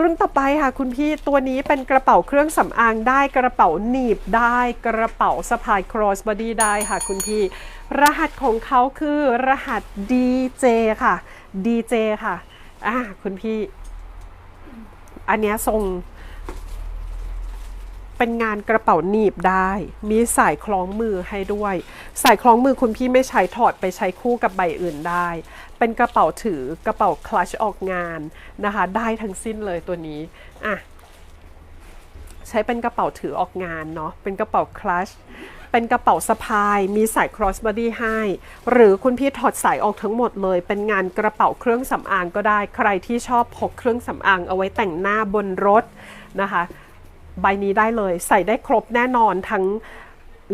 รุ่นต่อไปค่ะคุณพี่ตัวนี้เป็นกระเป๋าเครื่องสำอางได้กระเป๋าหนีบได้กระเป๋าสะพาย cross body ได้ค่ะคุณพี่ รหัสของเขาคือรหัส DJ ค่ะ DJ ค่ะอ่าคุณพี่ อันนี้ทรง เป็นงานกระเป๋าหนีบได้ มีสายคล้องมือให้ด้วย สายคล้องมือคุณพี่ไม่ใช้ถอดไปใช้คู่กับใบอื่นได้ เป็นกระเป๋าถือกระเป๋าคลัชออกงานนะคะ ได้ทั้งสิ้นเลยตัวนี้อะใช้เป็นกระเป๋าถือออกงานเนาะ เป็นกระเป๋าคลัชเป็นกระเป๋าสะพาย มีสาย cross body ให้ หรือคุณพี่ถอดสายออกทั้งหมดเลย เป็นงานกระเป๋าเครื่องสำอางก็ได้ ใครที่ชอบพกเครื่องสำอางเอาไว้แต่งหน้าบนรถนะคะ ใบนี้ได้เลย ใส่ได้ครบแน่นอนทั้ง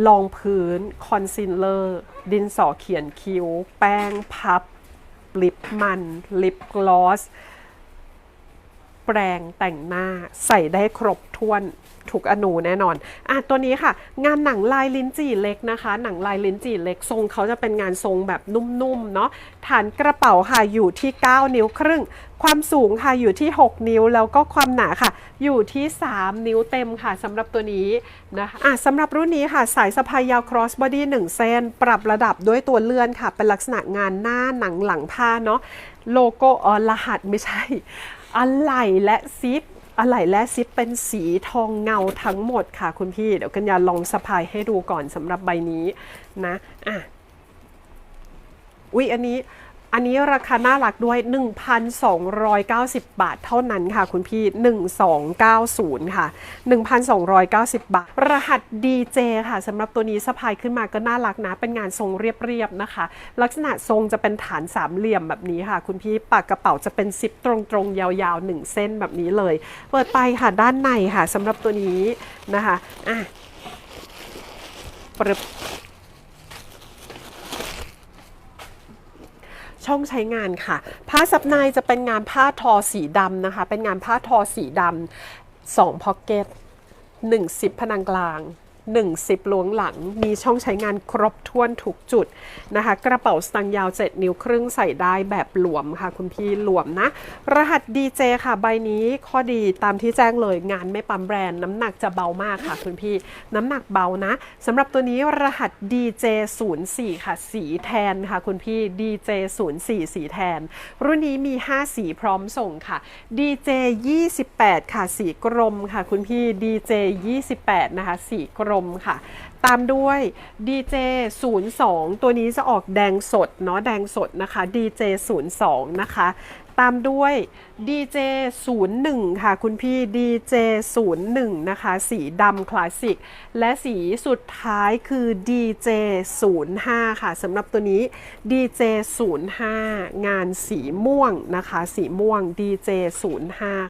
รองพื้น คอนซีลเลอร์ ดินสอเขียนคิ้ว แป้งพับ ลิปมัน ลิปกลอส แปรงแต่งหน้าใส่ได้ครบถ้วนทุกอนูแน่นอน อะตัวนี้ค่ะ งานหนังลายลิ้นจี่เล็กนะคะ หนังลายลิ้นจี่เล็กทรงเขาจะเป็นงานทรงแบบนุ่มๆเนาะฐานกระเป๋าค่ะอยู่ที่ 9 นิ้วครึ่ง ความสูงค่ะอยู่ที่ 6 นิ้วแล้วก็ความหนาค่ะ อยู่ที่ 3 นิ้วเต็มค่ะสำหรับตัวนี้นะคะอะสำหรับรุ่นนี้ค่ะสายสะพายยาว cross body 1 เส้น ปรับระดับด้วยตัวเลื่อนค่ะ เป็นลักษณะงานหน้าหนังหลังผ้าเนาะโลโก้ออรหัสไม่ใช่ อะไหล่และซิปอะไหล่และซิปเป็นสีทองเงาทั้งหมดค่ะคุณพี่ เดี๋ยวกัญญาลองสะพายให้ดูก่อนสำหรับใบนี้นะอะอุ๊ยอันนี้ อันนี้ราคาน่ารักด้วย 1,290 บาทเท่านั้นค่ะคุณพี่ 1290 ค่ะ 1,290 บาท รหัส DJ ค่ะสำหรับตัวนี้สะพายขึ้นมาก็น่ารักนะ เป็นงานทรงเรียบๆนะคะ ลักษณะทรงจะเป็นฐานสามเหลี่ยมแบบนี้ค่ะ คุณพี่ปากกระเป๋าจะเป็นซิปตรงๆ ยาวๆ 1 เส้นแบบนี้เลย เปิดไปค่ะด้านในค่ะสำหรับตัวนี้นะคะอะปรึบ ช่องใช้งานค่ะ ผ้าซับในจะเป็นงานผ้าทอสีดำนะคะ เป็นงานผ้าทอสีดำสองพ็อกเก็ตหนึ่งซิปพนังกลาง หนึ่งซิปล้วงหลัง มีช่องใช้งานครบถ้วนทุกจุดนะคะ กระเป๋าสตางค์ยาว 7 นิ้วครึ่งใส่ได้แบบหลวมค่ะ คุณพี่หลวมนะ รหัส DJ ค่ะใบนี้ข้อดีตามที่แจ้งเลยงานไม่ปั๊มแบรนด์ น้ำหนักจะเบามากค่ะ คุณพี่น้ำหนักเบานะสำหรับตัวนี้รหัส DJ 0 4ค่ะ สีแทนค่ะ คุณพี่ DJ 0 4สีแทน รุ่นนี้มี 5 สีพร้อมส่งค่ะ DJ 28 ค่ะ สีกรมค่ะ คุณพี่ DJ 28 นะคะ สีกรมค่ะ ตามด้วย DJ 02 ตัวนี้จะออกแดงสดเนาะแดงสดนะคะ DJ 02 นะคะ ตามด้วย DJ 01 ค่ะคุณพี่ DJ 01 นะคะ สีดำคลาสสิก และสีสุดท้ายคือ DJ 05 ค่ะสำหรับตัวนี้ DJ 05 งานสีม่วงนะคะ สีม่วง DJ 05